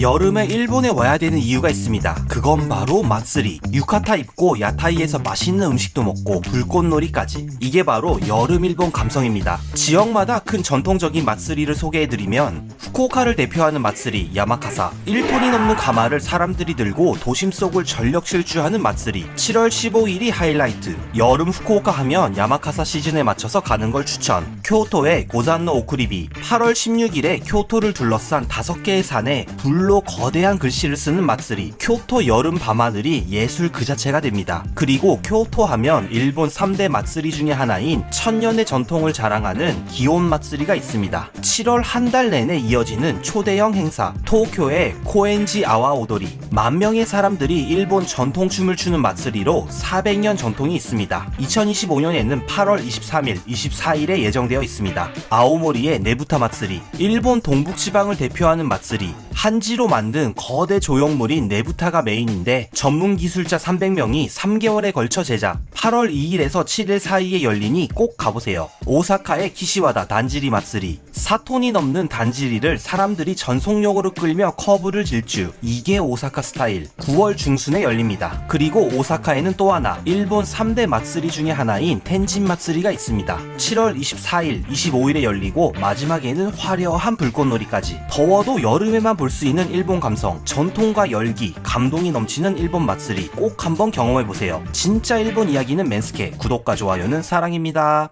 여름에 일본에 와야 되는 이유가 있습니다. 그건 바로 마쓰리. 유카타 입고 야타이에서 맛있는 음식도 먹고 불꽃놀이까지. 이게 바로 여름 일본 감성입니다. 지역마다 큰 전통적인 마쓰리를 소개해드리면 후쿠오카를 대표하는 마쓰리 야마카사. 1톤이 넘는 가마를 사람들이 들고 도심 속을 전력 질주하는 마쓰리. 7월 15일이 하이라이트. 여름 후쿠오카 하면 야마카사 시즌에 맞춰서 가는 걸 추천. 교토의 고산노 오쿠리비. 8월 16일에 교토를 둘러싼 다섯 개의 산에 불로 거대한 글씨를 쓰는 마쓰리. 교토 여름 밤하늘이 예술 그 자체가 됩니다. 그리고 교토 하면 일본 3대 마쓰리 중에 하나인 천년의 전통을 자랑하는 기온 마쓰리가 있습니다. 7월 한 달 내내 이어지는 초대형 행사 도쿄의 코엔지 아와 오도리 만 명의 사람들이 일본 전통 춤을 추는 마쓰리로 400년 전통이 있습니다. 2025년에는 8월 23일, 24일에 예정되어 있습니다. 아오모리의 네부타 마쓰리 일본 동북 지방을 대표하는 마쓰리 한지로 만든 거대 조형물인 네부타가 메인인데 전문 기술자 300명이 3개월에 걸쳐 제작 8월 2일에서 7일 사이에 열리니 꼭 가보세요. 오사카의 키시와다 단지리 마쓰리 4톤이 넘는 단지리를 사람들이 전속력으로 끌며 커브를 질주 이게 오사카 스타일 9월 중순에 열립니다. 그리고 오사카에는 또 하나 일본 3대 마쓰리 중에 하나인 텐진 마쓰리가 있습니다. 7월 24일, 25일에 열리고 마지막에는 화려한 불꽃놀이까지 더워도 여름에만 볼 수 있는 일본 감성 전통과 열기, 감동이 넘치는 일본 마쓰리 꼭 한번 경험해보세요. 진짜 일본 이야기는 맨스케 구독과 좋아요는 사랑입니다.